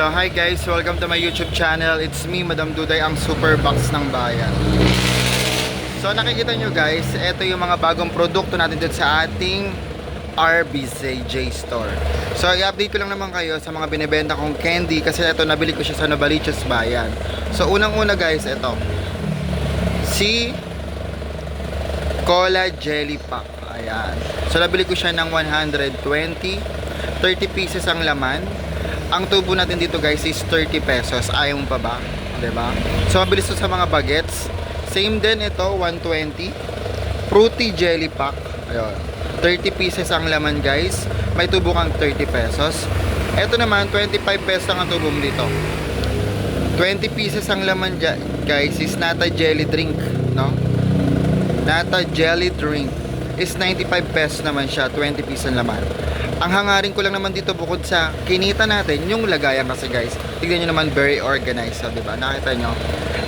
So hi guys, welcome to my YouTube channel. It's me, Madam Duday, ang super box ng bayan. So nakikita nyo guys, ito yung mga bagong produkto natin dito sa ating RBCJ store. So i-update ko lang naman kayo sa mga binibenta kong candy kasi ito nabili ko siya sa Novaliches Bayan. So unang-una guys, ito. Si Cola Jelly Pack. Ayan. So nabili ko siya ng 120. 30 pieces ang laman. Ang tubo natin dito guys is 30 pesos. Ayaw mo pa ba? ba? So mabilis to sa mga bagets. Same din ito, 120. Fruity Jelly Pack. Ayun. 30 pieces ang laman guys. May tubo kang 30 pesos. Ito naman, 25 pesos ang tubo mo dito. 20 pieces ang laman guys is nata jelly drink, no? Nata jelly drink is 95 pesos naman siya, 20 pieces ang laman. Ang hangarin ko lang naman dito bukod sa kinita natin, yung lagayan kasi guys. Tignan nyo naman, very organized, so, di ba? Nakita nyo?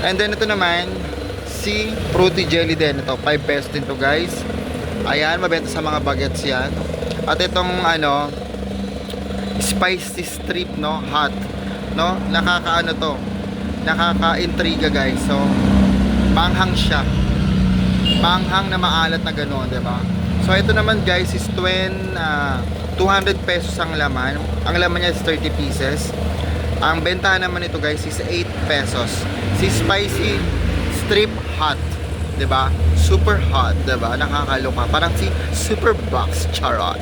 And then ito naman, si fruity jelly din. Ito, 5 pesos din to guys. Ayan, mabenta sa mga bagets yan. At itong ano, spicy strip, no? Hot. No? Nakakaano to? Nakaka-intriga guys. So, manghang siya. Manghang na maalat na gano'n, di ba? So, ito naman guys is 20, ah, 200 pesos ang laman. Ang laman niya is 30 pieces. Ang bentahan naman ito guys is 8 pesos. Si spicy strip hot, 'di ba? Super hot, 'di ba? Nakakaloka. Parang si Super Box Charot.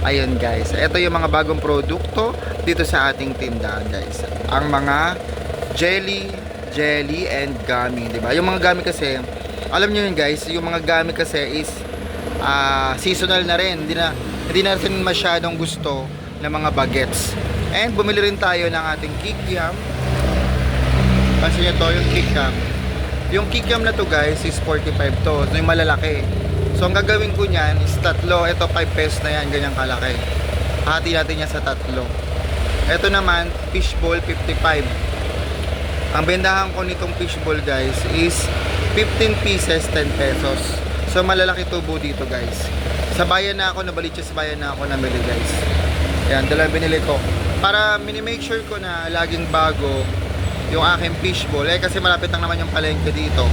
Ayun guys, ito yung mga bagong produkto dito sa ating tindahan guys. Ang mga jelly, jelly and gummy, 'di ba? Yung mga gummy kasi, alam niyo yun guys, yung mga gummy kasi is ah, seasonal na rin. Hindi na hindi na masyadong gusto ng mga bagets. And bumili rin tayo ng ating kikiam. Kasi ito yung kikiam. Yung kikiam na to guys is 45 to. Yung malalaki. So ang gagawin ko niyan is tatlo. Ito 5 pesos na yan. Ganyang kalaki. Hati natin yan sa tatlo. Ito naman, fishball 55. Ang bendahan ko nitong fishball guys is 15 pieces 10 pesos. So malalaki tubo dito guys. Sa bayan na ako, nabalitsa sa bayan na ako namili guys. Yan, dalawa binili ko. Para mini-make sure ko na laging bago yung aking fishball. Eh kasi malapit lang naman yung palengke dito.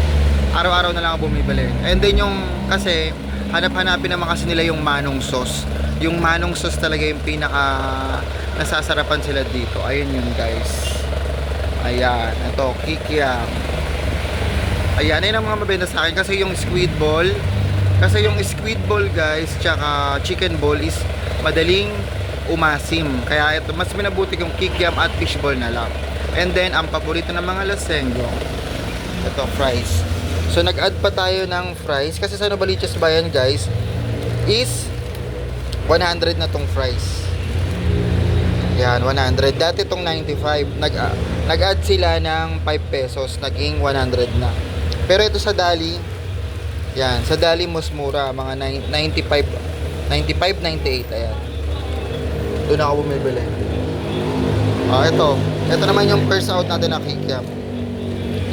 Araw-araw na lang ako bumibili. And then yung, kasi hanap-hanapin naman kasi nila yung manong sauce. Yung manong sauce talaga yung pinaka nasasarapan sila dito. Ayun yun guys. Ayan, ito, kikiam. Ayan, ayun ang mga mabenta sa akin kasi yung squid ball, kasi yung squid ball guys, tsaka chicken ball is madaling umasim. Kaya ito, mas minabuti yung kikiam at fishball na lang. And then, ang paborito ng mga lasenggo, ito, fries. So, nag-add pa tayo ng fries kasi sa Novaliches Bayan guys, is 100 na tong fries. Yan, 100. Dati itong 95. Nag, nag-add sila ng 5 pesos. Naging 100 na. Pero ito sa Dali, yan, sa Dali mas mura. Mga nine- 95, 95, 98. Ayan. Doon ako bumibili. Ah, ito. Ito naman yung first out natin na kikiam.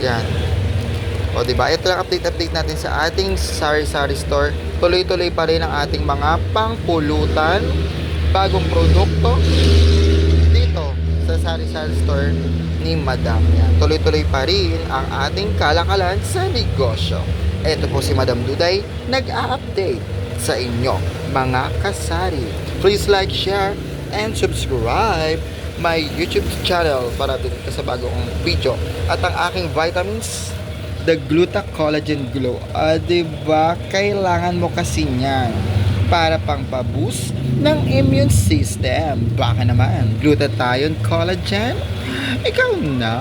Yan. O, di ba? Ito lang update-update natin sa ating sari-sari store. Tuloy-tuloy pa rin ang ating mga pangpulutan, bagong produkto, sa sari-sari store ni Madam. Yan. Tuloy-tuloy pa rin ang ating kalakalan sa negosyo. Ito po si Madam Duday, nag-a-update sa inyo, mga kasari. Please like, share, and subscribe my YouTube channel para update ka sa bagong video. At ang aking vitamins, the Gluta Collagen Glow. Ah, diba? Kailangan mo kasi niyan para pang pa-boost ng immune system. Baka naman, glutathione collagen? Ikaw na.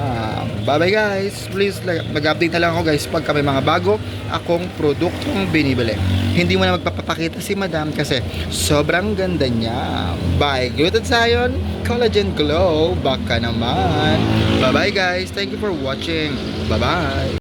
Bye-bye guys. Please, mag-update na lang ako guys pag kami mga bago akong produktong binibili. Hindi mo na magpapakita si madam kasi sobrang ganda niya. Bye. Glutathione Collagen Glow. Baka naman. Bye-bye guys. Thank you for watching. Bye-bye.